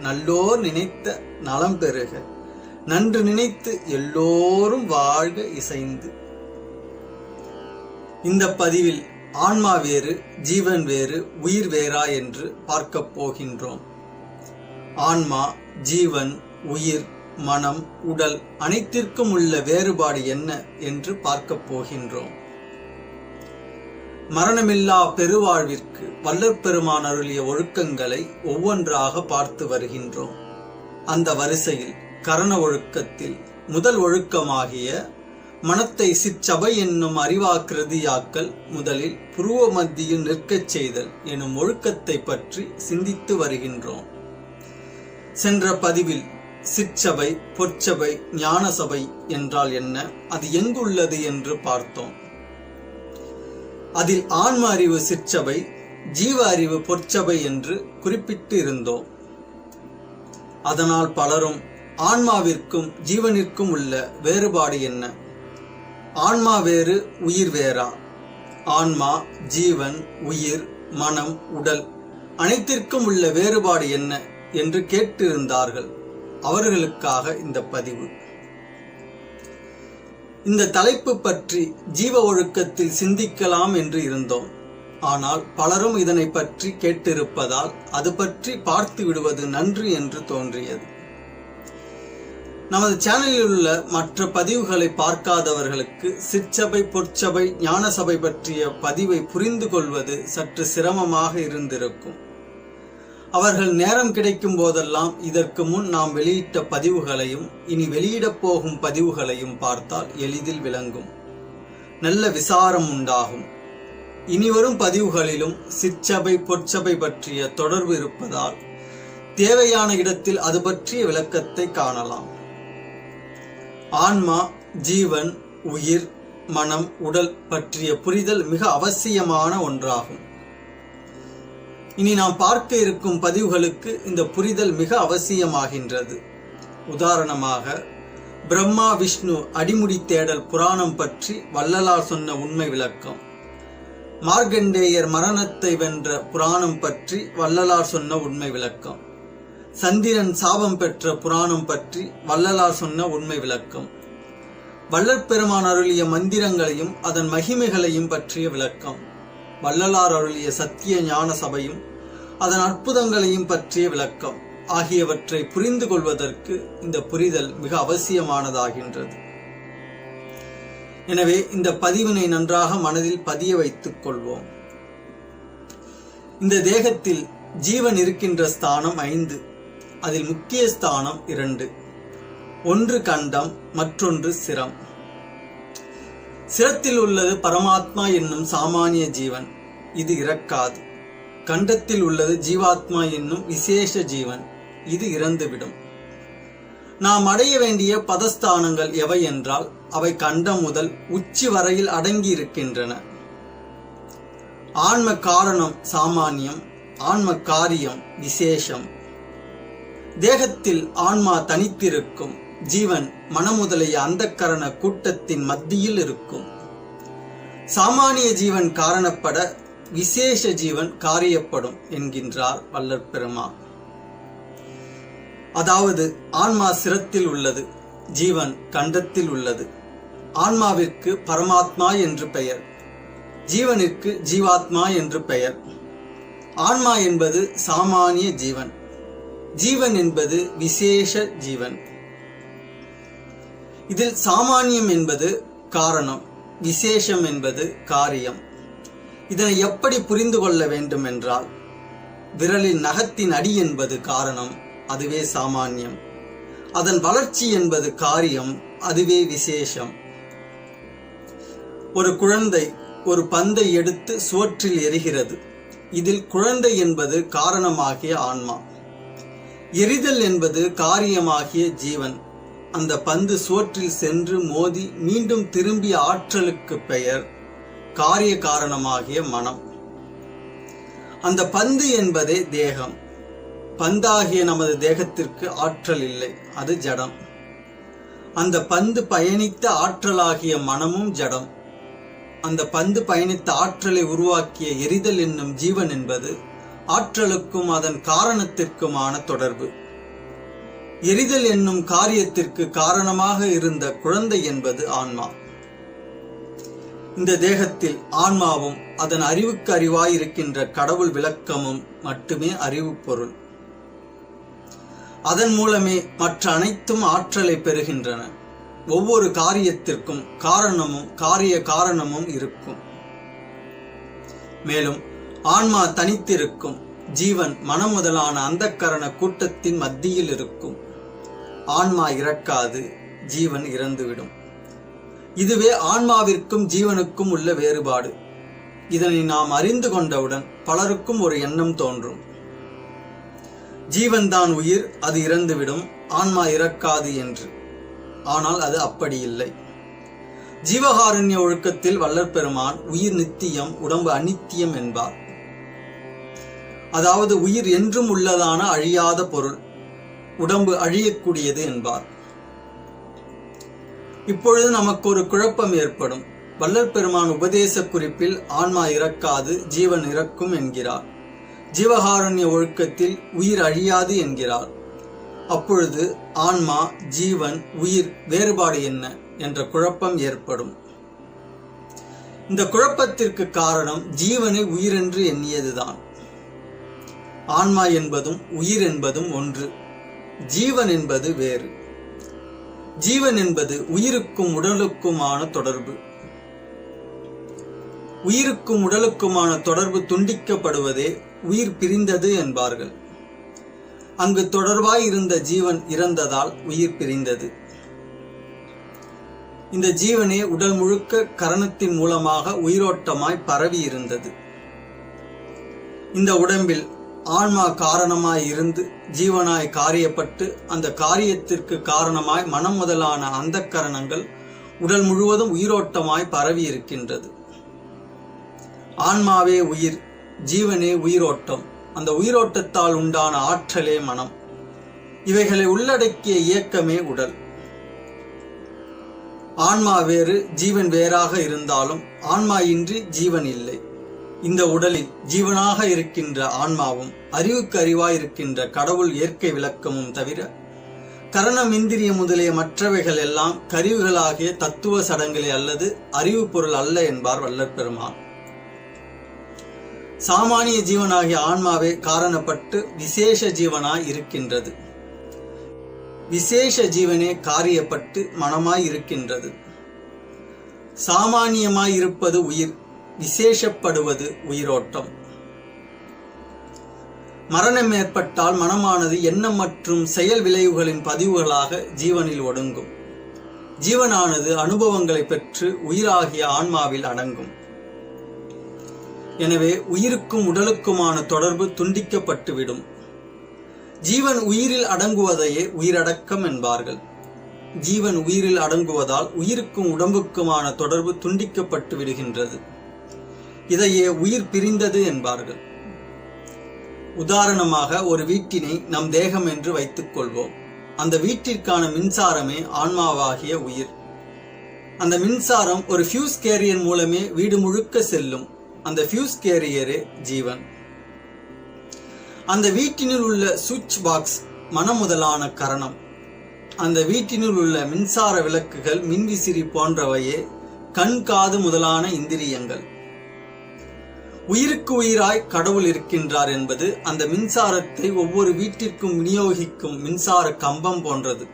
நல்லோர் நினைத்த நலம் பெறுக. நன்று நினைத்து எல்லோரும் வாழ்க இசைந்து. இந்த பதிவில் ஆன்மா வேறு ஜீவன் வேறு உயிர் வேறா என்று பார்க்கப் போகின்றோம். ஆன்மா ஜீவன் உயிர் மனம் உடல் அனைத்திற்கும் உள்ள வேறுபாடு என்ன என்று பார்க்கப் போகின்றோம். மரணமில்லா பெருவாழ்விற்கு வல்லற் பெருமான் அருளிய ஒழுக்கங்களை ஒவ்வொன்றாக பார்த்து வருகின்றோம். அந்த வரிசையில் கரண ஒழுக்கத்தில் முதல் ஒழுக்கமாகிய மனத்தை சிச்சபை என்னும் அறிவாக்கிருதியாக்கல் முதலில் புருவ மத்தியில் நிற்கச் செய்தல் எனும் ஒழுக்கத்தை பற்றி சிந்தித்து வருகின்றோம். சென்ற பதிவில் சிற்சபை பொற்சபை ஞானசபை என்றால் என்ன? அது எங்குள்ளது என்று பார்த்தோம். அதில் ஆன்ம அறிவு சிற்சபை ஜீவ அறிவு பொற்சபை என்று குறிப்பிட்டு இருந்தோம் அதனால் பலரும் ஆன்மாவிற்கும் ஜீவனிற்கும் உள்ள வேறுபாடு என்ன? ஆன்மா வேறு உயிர் வேறா? ஆன்மா ஜீவன் உயிர் மனம் உடல் அனைத்திற்கும் உள்ள வேறுபாடு என்ன? என்று கேட்டிருந்தார்கள். அவர்களுக்காக இந்த பதிவு. இந்த தலைப்பு பற்றி ஜீவ ஒழுக்கத்தில் சிந்திக்கலாம் என்று இருந்தோம். ஆனால் பலரும் இதனை பற்றி கேட்டிருப்பதால் அது பற்றி பார்த்து விடுவது நன்று என்று தோன்றியது. நமது சேனலில் உள்ள மற்ற பதிவுகளை பார்க்காதவர்களுக்கு சிற்சபை பொற்சபை ஞானசபை பற்றிய பதிவை புரிந்து கொள்வது சற்று சிரமமாக இருந்திருக்கும். அவர்கள் நேரம் கிடைக்கும் போதெல்லாம் இதற்கு முன் நாம் வெளியிட்ட பதிவுகளையும் இனி வெளியிடப் போகும் பதிவுகளையும் பார்த்தால் எளிதில் விளங்கும். நல்ல விசாரம் உண்டாகும். இனிவரும் பதிவுகளிலும் சிற்சபை பொற்சபை பற்றிய தொடர்பு இருப்பதால் தேவையான இடத்தில் அது பற்றிய விளக்கத்தை காணலாம். ஆன்மா ஜீவன் உயிர் மனம் உடல் பற்றிய புரிதல் மிக அவசியமான ஒன்றாகும். இனி நாம் பார்க்க இருக்கும் பதிவுகளுக்கு இந்த புரிதல் மிக அவசியமாகின்றது. உதாரணமாக பிரம்மா விஷ்ணு அடிமுடி தேடல் புராணம் பற்றி வள்ளலார் சொன்ன உண்மை விளக்கம். மார்கண்டேயர் மரணத்தை வென்ற புராணம் பற்றி வள்ளலார் சொன்ன உண்மை விளக்கம். சந்திரன் சாபம் பெற்ற புராணம் பற்றி வள்ளலார் சொன்ன உண்மை விளக்கம். வள்ளற்பெருமான் அருளிய மந்திரங்களையும் அதன் மகிமைகளையும் பற்றிய விளக்கம். வள்ளலார் அருளிய சத்திய ஞான சபையும் அதன் அற்புதங்களையும் பற்றிய விளக்கம் ஆகியவற்றை புரிந்து கொள்வதற்கு இந்த புரிதல் மிக அவசியமானதாகின்றது. எனவே இந்த பதிவினை நன்றாக மனதில் பதிய வைத்துக் கொள்வோம். இந்த தேகத்தில் ஜீவன் இருக்கின்ற ஸ்தானம் ஐந்து அதில் முக்கிய ஸ்தானம் இரண்டு. ஒன்று கண்டம் மற்றொன்று சிரம். சிரத்தில் உள்ளது பரமாத்மா என்னும் சாமானிய ஜீவன். இது இறக்காது. கண்டத்தில் உள்ளது ஜீவாத்மா என்னும் விசேஷ ஜீவன். இது இறந்துவிடும். நாம் அடைய வேண்டிய பதஸ்தானங்கள் எவை என்றால் அவை கண்டம் முதல் உச்சி வரையில் அடங்கி இருக்கின்றன ஆன்ம காரணம் சாமானியம் ஆன்ம காரியம் விசேஷம். தேகத்தில் ஆன்மா தனித்திருக்கும். ஜீவன் மனமுதலைய அந்தக்கரண கூட்டத்தின் மத்தியில் இருக்கும். சாமானிய ஜீவன் காரணப்பட விசேஷ ஜீவன் காரியப்படும் என்கின்றார் வல்லற் பெருமா அதாவது ஆன்மா சிரத்தில் உள்ளது ஜீவன் கண்டத்தில் உள்ளது. ஆன்மாவிற்கு பரமாத்மா என்று பெயர். ஜீவனிற்கு ஜீவாத்மா என்று பெயர். ஆன்மா என்பது சாமானிய ஜீவன். ஜீவன் என்பது விசேஷ ஜீவன். இதில் சாமானியம் என்பது காரணம் விசேஷம் என்பது காரியம். இதனை எப்படி புரிந்து கொள்ள வேண்டும் என்றால் விரலின் நகத்தின் அடி என்பது காரணம் அதுவே சாமானியம். அதன் வளர்ச்சி என்பது காரியம் அதுவே விசேஷம். ஒரு குழந்தை ஒரு பந்தை எடுத்து சுவற்றில் எரிகிறது இதில் குழந்தை என்பது காரணமாகிய ஆன்மா. எரிதல் என்பது காரியமாகிய ஜீவன். அந்த பந்து சுவற்றில் சென்று மோதி மீண்டும் திரும்பிய ஆற்றலுக்கு பெயர் காரிய காரணமாகிய மனம். அந்த பந்து என்பதே தேகம். பந்தாகிய நமது தேகத்திற்கு ஆற்றல் இல்லை அது ஜடம். அந்த பந்து பயணித்த ஆற்றலாகிய மனமும் ஜடம். அந்த பந்து பயணித்த ஆற்றலை உருவாக்கிய எரிதல் என்னும் ஜீவன் என்பது ஆற்றலுக்கும் அதன் காரணத்திற்குமான தொடர்பு. எரிதல் என்னும் காரியத்திற்கு காரணமாக இருந்த குழந்தை என்பது ஆன்மா. இந்த தேகத்தில் ஆன்மாவும் அதன் அறிவுக்கு அறிவாய் இருக்கின்ற கடவுள் விளக்கமும் மட்டுமே அறிவு பொருள். அதன் மூலமே மற்ற அனைத்தும் ஆற்றலை பெறுகின்றன. ஒவ்வொரு காரியத்திற்கும் காரணமும் காரிய காரணமும் இருக்கும். மேலும் ஆன்மா தனித்திருக்கும் ஜீவன் மனம் முதலான அந்தக்கரண கூட்டத்தின் மத்தியில் இருக்கும். ஆன்மா இறக்காது ஜீவன் இறந்துவிடும். இதுவே ஆன்மாவிற்கும் ஜீவனுக்கும் உள்ள வேறுபாடு. இதனை நாம் அறிந்து கொண்டவுடன் பலருக்கும் ஒரு எண்ணம் தோன்றும். ஜீவன்தான் உயிர் அது இறந்துவிடும் ஆன்மா இறக்காது என்று. ஆனால் அது அப்படி இல்லை. ஜீவகாருண்ய ஒழுக்கத்தில் வள்ளற் பெருமான் உயிர் நித்தியம் உடம்பு அநித்தியம் என்பார். அதாவது உயிர் என்றும் உள்ளதான அழியாத பொருள் உடம்பு அழியக்கூடியது என்பார். இப்பொழுது நமக்கு ஒரு குழப்பம் ஏற்படும். வல்லற் பெருமான் உபதேச குறிப்பில் ஆன்மா இறக்காது ஜீவன் இறக்கும் என்கிறார். ஜீவகாருண்ய ஒழுக்கத்தில் உயிர் அழியாது என்கிறார். அப்பொழுது ஆன்மா ஜீவன் உயிர் வேறுபாடு என்ன என்ற குழப்பம் ஏற்படும். இந்த குழப்பத்திற்கு காரணம் ஜீவனை உயிரென்று எண்ணியதுதான். ஆன்மா என்பதும் உயிர் என்பதும் ஒன்று. ஜீவன் என்பது வேறு. ஜீவன் என்பது உயிருக்கும் உடலுக்குமான தொடர்பு. உயிருக்கும் உடலுக்குமான தொடர்பு துண்டிக்கப்படுவதே உயிர் பிரிந்தது என்பார்கள். அங்கு தொடர்பாய் இருந்த ஜீவன் இறந்ததால் உயிர் பிரிந்தது. இந்த ஜீவனே உடல் முழுக்க கரணத்தின் மூலமாக உயிரோட்டமாய் பரவி இருந்தது. இந்த உடம்பில் ஆன்மா காரணமாய் இருந்து ஜீவனாய் காரியப்பட்டு அந்த காரியத்திற்கு காரணமாய் மனம் முதலான அந்த கரணங்கள் உடல் முழுவதும் உயிரோட்டமாய் பரவி இருக்கின்றது ஆன்மாவே உயிர் ஜீவனே உயிரோட்டம். அந்த உயிரோட்டத்தால் உண்டான ஆற்றலே மனம். இவைகளை உள்ளடக்கிய இயக்கமே உடல். ஆன்மா வேறு ஜீவன் வேறாக இருந்தாலும் ஆன்மா இன்றி ஜீவன் இல்லை. இந்த உடலில் ஜீவனாக இருக்கின்ற ஆன்மாவும் அறிவுக்கு அறிவாயிருக்கின்ற கடவுள் இயற்கை விளக்கமும் தவிர கரணம் இந்திரிய முதலிய மற்றவைகள் எல்லாம் கருவிகளாகிய தத்துவ சடங்களே அல்லது அறிவு பொருள் அல்ல என்பார் வல்லற் பெருமான். சாமானிய ஜீவனாகிய ஆன்மாவே காரணப்பட்டு விசேஷ ஜீவனாய் இருக்கின்றது. விசேஷ ஜீவனே காரியப்பட்டு மனமாய் இருக்கின்றது. சாமானியமாய் இருப்பது உயிர் விசேஷப்படுவது உயிரோட்டம். மரணம் ஏற்பட்டால் மனமானது எண்ணம் மற்றும் செயல் விளைவுகளின் பதிவுகளாக ஜீவனில் ஒடுங்கும். ஜீவனானது அனுபவங்களை பெற்று உயிராகிய ஆன்மாவில் அடங்கும். எனவே உயிருக்கும் உடலுக்குமான தொடர்பு துண்டிக்கப்பட்டுவிடும். ஜீவன் உயிரில் அடங்குவதையே உயிரடக்கம் என்பார்கள். ஜீவன் உயிரில் அடங்குவதால் உயிருக்கும் உடம்புக்குமான தொடர்பு துண்டிக்கப்பட்டு விடுகின்றது இதையே உயிர் பிரிந்தது என்பார்கள். உதாரணமாக ஒரு வீட்டினை நம் தேகம் என்று வைத்துக் கொள்வோம். அந்த வீட்டிற்கான மின்சாரமே ஆன்மாவாகிய உயிர். அந்த மின்சாரம் ஒரு ஃபியூஸ் கேரியர் மூலமே வீடு முழுக்க செல்லும். அந்த ஃபியூஸ் கேரியரே ஜீவன். அந்த வீட்டினுள் உள்ள சுவிட்ச் பாக்ஸ் மனம் முதலான கரணம். அந்த வீட்டினுள் உள்ள மின்சார விளக்குகள் மின்விசிறி போன்றவையே கண் காது முதலான இந்திரியங்கள். உயிருக்கு உயிராய் கடவுள் இருக்கின்றார் என்பது அந்த மின்சாரத்தை ஒவ்வொரு வீட்டிற்கும் விநியோகிக்கும் மின்சார கம்பம் போன்றது.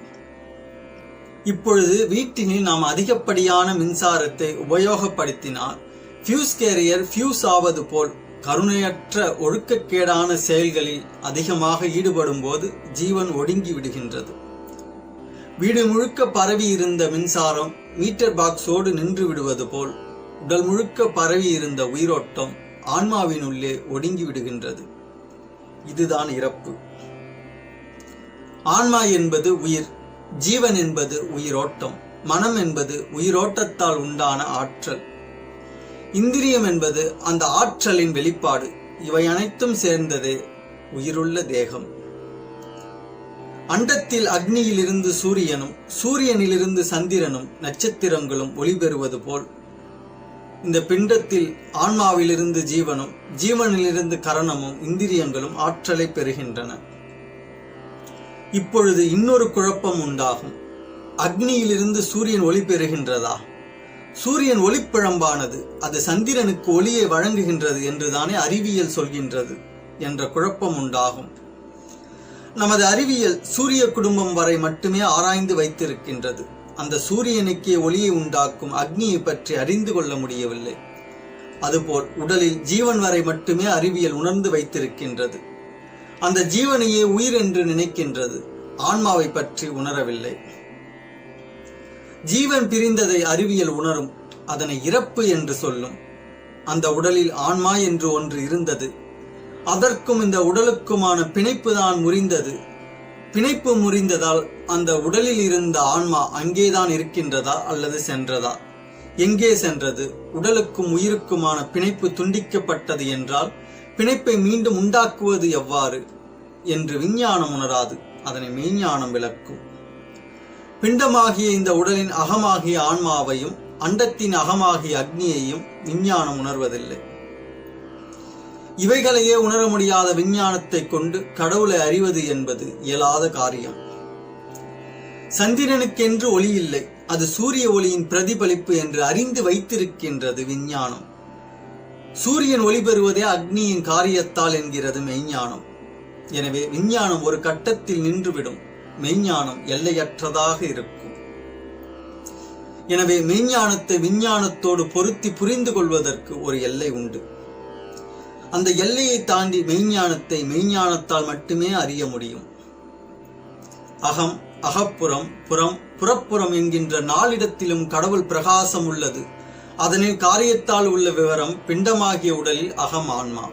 இப்பொழுது வீட்டினில் நாம் அதிகப்படியான மின்சாரத்தை உபயோகப்படுத்தினால் ஃபியூஸ் கேரியர் ஃபியூஸ் ஆவது போல் கருணையற்ற ஒழுக்கக்கேடான செயல்களில் அதிகமாக ஈடுபடும் போது ஜீவன் ஒடுங்கி விடுகின்றது. வீடு முழுக்க பரவி இருந்த மின்சாரம் மீட்டர் பாக்ஸோடு நின்று விடுவது போல் உடல் முழுக்க பரவி இருந்த உயிரோட்டம் ஆன்மாவினுள்ளே ஒடுங்கி விடுகின்றது. இதுதான் இறப்பு. ஆன்மா என்பது உயிர் ஜீவன் என்பது உயிரோட்டம் மனம் என்பது உயிரோட்டத்தால் உண்டான ஆற்றல். இந்திரியம் என்பது அந்த ஆற்றலின் வெளிப்பாடு இவை அனைத்தும் சேர்ந்ததே உயிருள்ள தேகம். அண்டத்தில் அக்னியிலிருந்து சூரியனும் சூரியனிலிருந்து சந்திரனும் நட்சத்திரங்களும் ஒளிபெறுவது போல் இந்த பிண்டத்தில் ஆன்மாவிலிருந்து ஜீவனும் ஜீவனிலிருந்து கரணமும் இந்திரியங்களும் ஆற்றலை பெறுகின்றன. இப்பொழுது இன்னொரு குழப்பம் உண்டாகும். அக்னியிலிருந்து சூரியன் ஒளி பெறுகின்றதா? சூரியன் ஒளிப்பிழம்பானது அது சந்திரனுக்கு ஒளியை வழங்குகின்றது என்றுதானே அறிவியல் சொல்கின்றது என்ற குழப்பம் உண்டாகும். நமது அறிவியல் சூரிய குடும்பம் வரை மட்டுமே ஆராய்ந்து வைத்திருக்கின்றது. அந்த சூரியனுக்கே ஒளியை உண்டாக்கும் அக்னியை பற்றி அறிந்து கொள்ள முடியவில்லை. அதுபோல் உடலில் ஜீவன் வரை மட்டுமே அறிவியல் உணர்ந்து வைத்திருக்கின்றது. அந்த ஜீவனையே உயிர் என்று நினைக்கின்றது. ஆன்மாவை பற்றி உணரவில்லை. ஜீவன் பிரிந்ததை அறிவியல் உணரும் அதனை இறப்பு என்று சொல்லும். அந்த உடலில் ஆன்மா என்று ஒன்று இருந்தது. அதற்கும் இந்த உடலுக்குமான பிணைப்பு தான் முறிந்தது. பிணைப்பு முறிந்ததால் அந்த உடலில் இருந்த ஆன்மா அங்கேதான் இருக்கின்றதா அல்லது சென்றதா? எங்கே சென்றது? உடலுக்கும் உயிருக்குமான பிணைப்பு துண்டிக்கப்பட்டது என்றால் பிணைப்பை மீண்டும் உண்டாக்குவது எவ்வாறு? என்று விஞ்ஞானம் உணராது. அதனை மெய்ஞானம் விளக்கும். பிண்டமாகிய இந்த உடலின் அகமாகிய ஆன்மாவையும் அண்டத்தின் அகமாகிய அக்னியையும் விஞ்ஞானம் உணர்வதில்லை. இவைகளையே உணர முடியாத விஞ்ஞானத்தை கொண்டு கடவுளை அறிவது என்பது இயலாத காரியம். சந்திரனுக்கென்று ஒளி இல்லை அது சூரிய ஒளியின் பிரதிபலிப்பு என்று அறிந்து வைத்திருக்கின்றது விஞ்ஞானம். சூரியன் ஒளி பெறுவதே அக்னியின் காரியத்தால் என்கிறது மெய்ஞானம். எனவே விஞ்ஞானம் ஒரு கட்டத்தில் நின்றுவிடும் மெய்ஞானம் எல்லையற்றதாக இருக்கும். எனவே மெய்ஞானத்தை விஞ்ஞானத்தோடு பொருத்தி புரிந்து கொள்வதற்கு ஒரு எல்லை உண்டு. அந்த எல்லையை தாண்டி மெய்ஞானத்தை மெய்ஞானத்தால் மட்டுமே அறிய முடியும். அகம் அகப்புறம் புறம் புறப்புறம் என்கின்ற நாளிடத்திலும் கடவுள் பிரகாசம் உள்ளது. அதனில் காரியத்தால் உள்ள விவரம் பிண்டமாகிய உடலில் அகம் ஆன்மா.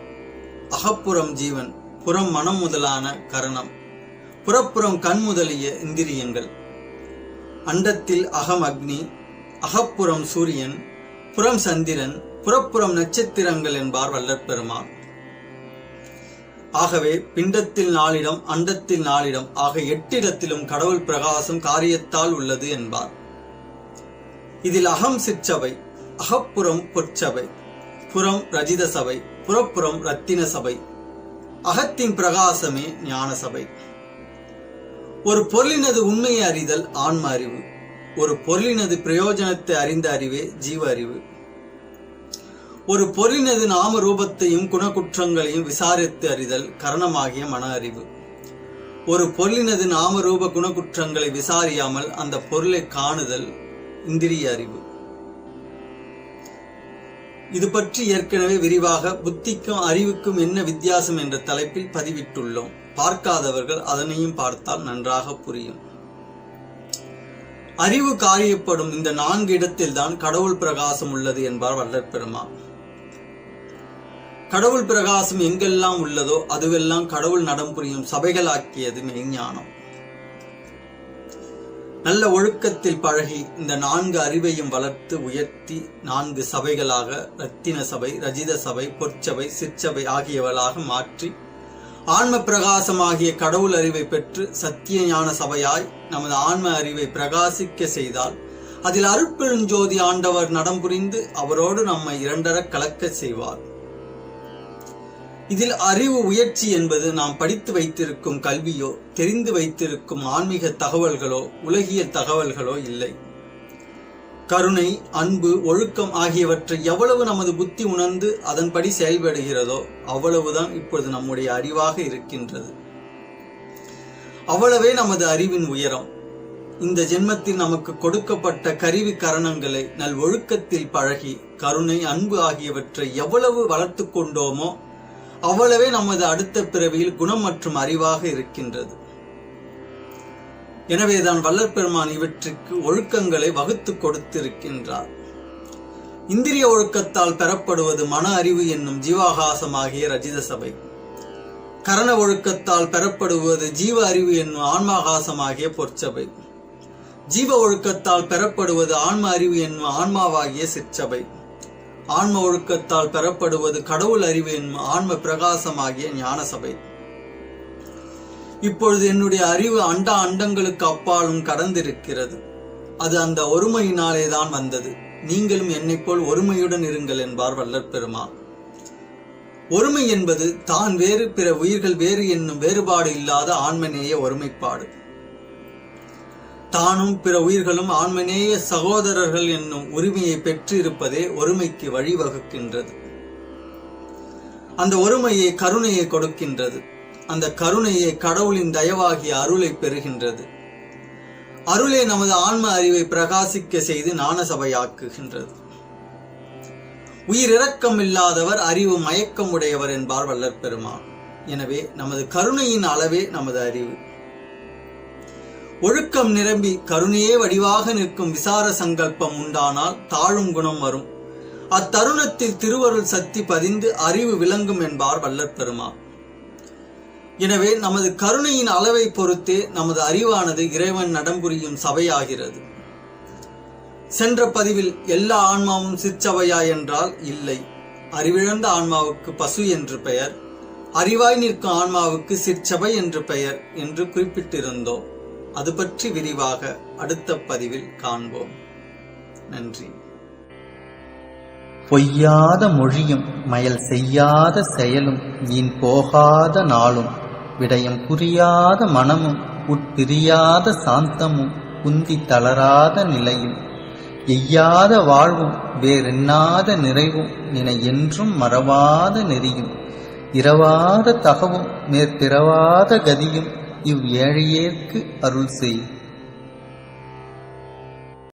அகப்புறம் ஜீவன் புறம் மனம் முதலான கரணம். புறப்புறம் கண் முதலிய இந்திரியங்கள். அண்டத்தில் அகம் அக்னி அகப்புறம் சூரியன் புறம் சந்திரன் புறப்புறம் நட்சத்திரங்கள் என்பார் வல்லற்பெருமான். ஆகவே பிண்டத்தில் நாளிடம் அண்டத்தில் நாளிடம் ஆக எட்டிடத்திலும் கடவுள் பிரகாசம் காரியத்தால் உள்ளது என்பார். இதில் அகம் சிற்சபை அகப்புறம் பொற்சபை புறம் ரஜித சபை புறப்புறம் ரத்தின சபை அகத்தின் பிரகாசமே ஞான சபை. ஒரு பொருளினது உண்மையை அறிதல் ஆன்ம அறிவு ஒரு பொருளினது பிரயோஜனத்தை அறிந்த அறிவே ஜீவ அறிவு. ஒரு பொருளினது நாம ரூபத்தையும் குணகுற்றங்களையும் விசாரித்து அறிதல் கரணமாகிய மன அறிவு. ஒரு பொருளினது நாம ரூப குணகுற்றங்களை விசாரியாமல் அந்த பொருளை காணுதல் இந்திரிய அறிவு. இது பற்றி ஏற்கனவே விரிவாக புத்திக்கும் அறிவுக்கும் என்ன வித்தியாசம் என்ற தலைப்பில் பதிவிட்டுள்ளோம். பார்க்காதவர்கள் அதனையும் பார்த்தால் நன்றாக புரியும். அறிவு காரியப்படும் இந்த நான்கு இடத்தில்தான் கடவுள் பிரகாசம் உள்ளது என்பார் வல்லற்பெருமான். கடவுள் பிரகாசம் எங்கெல்லாம் உள்ளதோ அதுவெல்லாம் கடவுள் நடம் புரியும் சபைகளாக்கியது மெய்ஞானம். நல்ல ஒழுக்கத்தில் பழகி இந்த நான்கு அறிவையும் வளர்த்து உயர்த்தி நான்கு சபைகளாக ரத்தின சபை ரஜித சபை பொற்சபை சிற்சபை ஆகியவளாக மாற்றி ஆன்ம பிரகாசமாகிய கடவுள் அறிவை பெற்று சத்திய ஞான சபையாய் நமது ஆன்ம அறிவை பிரகாசிக்க செய்தால் அதில் அருட்பெருஞ்சோதி ஆண்டவர் நடம் புரிந்து அவரோடு நம்மை இரண்டர கலக்க செய்வார். இதில் அறிவு உயர்ச்சி என்பது நாம் படித்து வைத்திருக்கும் கல்வியோ தெரிந்து வைத்திருக்கும் ஆன்மீக தகவல்களோ உலகியல் தகவல்களோ இல்லை. கருணை அன்பு ஒழுக்கம் ஆகியவற்றை எவ்வளவு நமது புத்தி உணர்ந்து அதன்படி செயல்படுகிறதோ அவ்வளவுதான் இப்பொழுது நம்முடைய அறிவாக இருக்கின்றது. அவ்வளவே நமது அறிவின் உயரம். இந்த ஜென்மத்தில் நமக்கு கொடுக்கப்பட்ட கருவி கரணங்களை நல் ஒழுக்கத்தில் பழகி கருணை அன்பு ஆகியவற்றை எவ்வளவு வளர்த்து கொண்டோமோ அவ்வளவே நமது அடுத்த பிறவியில் குணம் மற்றும் அறிவாக இருக்கின்றது. எனவேதான் வல்லற் பெருமான் இவற்றுக்கு ஒழுக்கங்களை வகுத்து கொடுத்திருக்கின்றார். இந்திரிய ஒழுக்கத்தால் பெறப்படுவது மன அறிவு என்னும் ஜீவாகாசமாகிய ரஜித சபை கரண ஒழுக்கத்தால் பெறப்படுவது ஜீவ அறிவு என்னும் ஆன்மாகாசமாகிய பொற்சபை. ஜீவ ஒழுக்கத்தால் பெறப்படுவது ஆன்ம அறிவு என்னும் ஆன்மாவாகிய சிற்சபை. ஆன்ம ஒழுக்கத்தால் பெறப்படுவது கடவுள் அறிவு ஆன்ம பிரகாசமாகிய ஞான சபை இப்பொழுது என்னுடைய அறிவு அண்டா அண்டங்களுக்கு அப்பாலும் கடந்திருக்கிறது. அது அந்த ஒருமையினாலே தான் வந்தது. நீங்களும் என்னைப் போல் ஒருமையுடன் இருங்கள் என்பார் வல்லற் பெருமான் ஒருமை என்பது தான் வேறு பிற உயிர்கள் வேறு என்னும் வேறுபாடு இல்லாத ஆன்மநேய ஒருமைப்பாடு. தானும் பிற உயிர்களும் ஆன்மநேய சகோதரர்கள் என்னும் உரிமையை பெற்றிருப்பதே ஒருமைக்கு வழிவகுக்கின்றது. அந்த ஒருமையை கருணையை கொடுக்கின்றது. அந்த கருணையை கடவுளின் தயவாகிய அருளை பெறுகின்றது. அருளே நமது ஆன்ம அறிவை பிரகாசிக்க செய்து ஞானசபையாக்குகின்றது. உயிரிறக்கம் இல்லாதவர் அறிவு மயக்கம் உடையவர் என்பார் வல்லற் பெருமான் எனவே நமது கருணையின் அளவே நமது அறிவு. ஒழுக்கம் நிரம்பி கருணையே வடிவாக நிற்கும் விசார சங்கல்பம் உண்டானால் தாழும் குணம் வரும். அத்தருணத்தில் திருவருள் சக்தி பதிந்து அறிவு விளங்கும் என்பார் வல்லற் பெருமா எனவே நமது கருணையின் அளவை பொறுத்தே நமது அறிவானது இறைவன் நடம்புரியும் சபையாகிறது. சென்ற பதிவில் எல்லா ஆன்மாவும் சிற்சபையா என்றால் இல்லை. அறிவிழந்த ஆன்மாவுக்கு பசு என்று பெயர் அறிவாய் நிற்கும் ஆன்மாவுக்கு சிற்சபை என்று பெயர் என்று குறிப்பிட்டிருந்தோம். அது பற்றி விரிவாக அடுத்த பதிவில் காண்போம். நன்றி. பொய்யாத மொழியும் மயல் செய்யாத செயலும் வீண் போகாத நாளும் விடயம் புரியாத மனமும் உட்பிரியாத சாந்தமும் குந்தி தளராத நிலையும் எய்யாத வாழ்வும் வேறெண்ணாத நிறைவும் நினை என்றும் மறவாத நெறியும் இரவாத தகவும் மேற்பிறவாத கதியும் இவ் ஏழையேற்கு அருள் செய்.